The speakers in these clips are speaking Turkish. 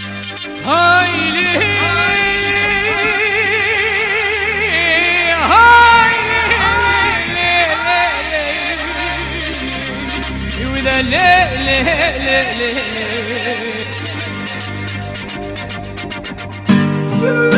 Hayli le le le le le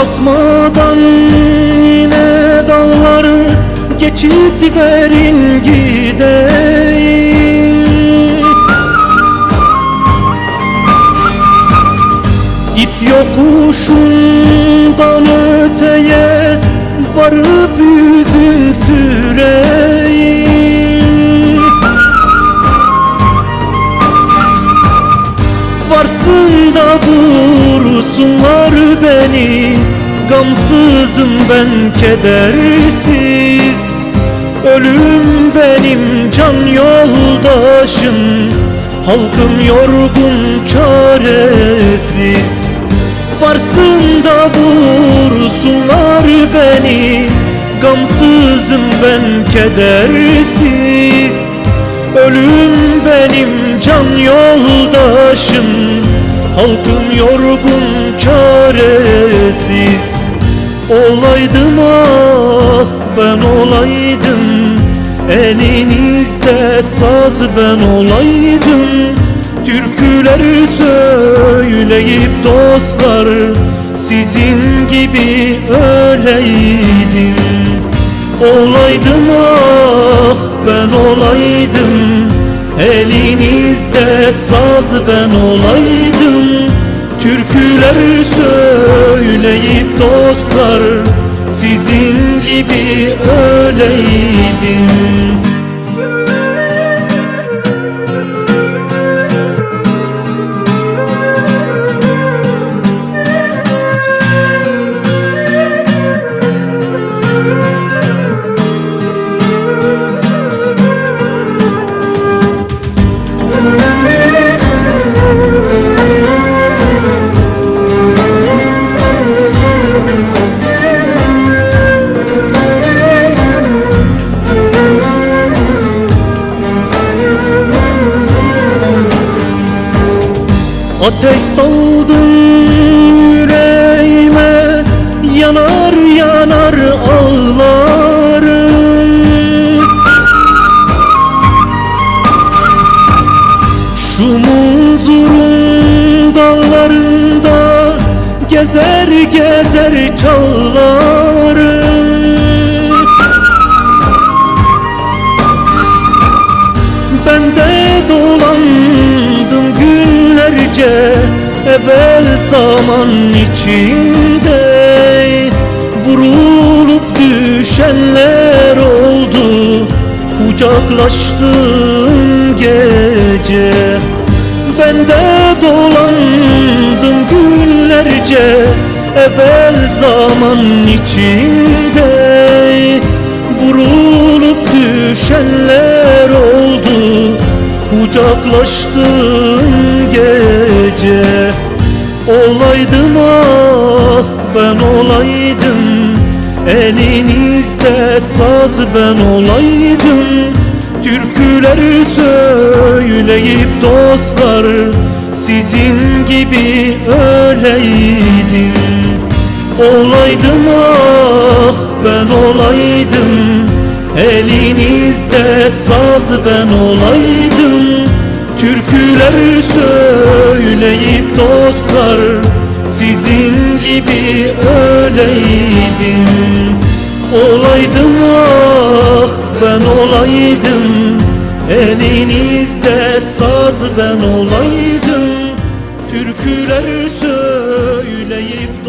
basmadan yine dağları geçit verin gideyim. İt yokuşundan öteye varıp yüzün süreyim. Varsın da vursunlar beni Gamsızım ben kedersiz. Ölüm benim can yoldaşım. Halkım yorgun çaresiz. Varsın da vursunlar beni. Gamsızım ben kedersiz. Ölüm benim can yoldaşım. Halkım yorgun çaresiz Olaydım ah ben olaydım. Elinizde saz ben olaydım. Türküleri söyleyip dostlar Sizin gibi öyleydim. Olaydım ah ben olaydım. Elinizde saz ben olaydım. Türküler söyleyip Sizin gibi öyleydim Ateş saldın yüreğime Yanar yanar ağlarım. Şu munzurun dağlarında Gezer gezer çağlarım Evvel zaman içinde Vurulup düşenler oldu. Kucaklaştığım gece Ben de dolandım günlerce. Evvel zaman içinde Vurulup düşenler oldu. Kucaklaştığım gece Olaydım ah ben olaydım. Elinizde saz ben olaydım. Türküleri söyleyip dostlar Sizin gibi öyleydim. Olaydım ah ben olaydım. Elinizde saz ben olaydım. Türküler söyleyip dostlar Sizin gibi öyleydim. Olaydım ah ben olaydım. Elinizde saz ben olaydım. Türküler söyleyip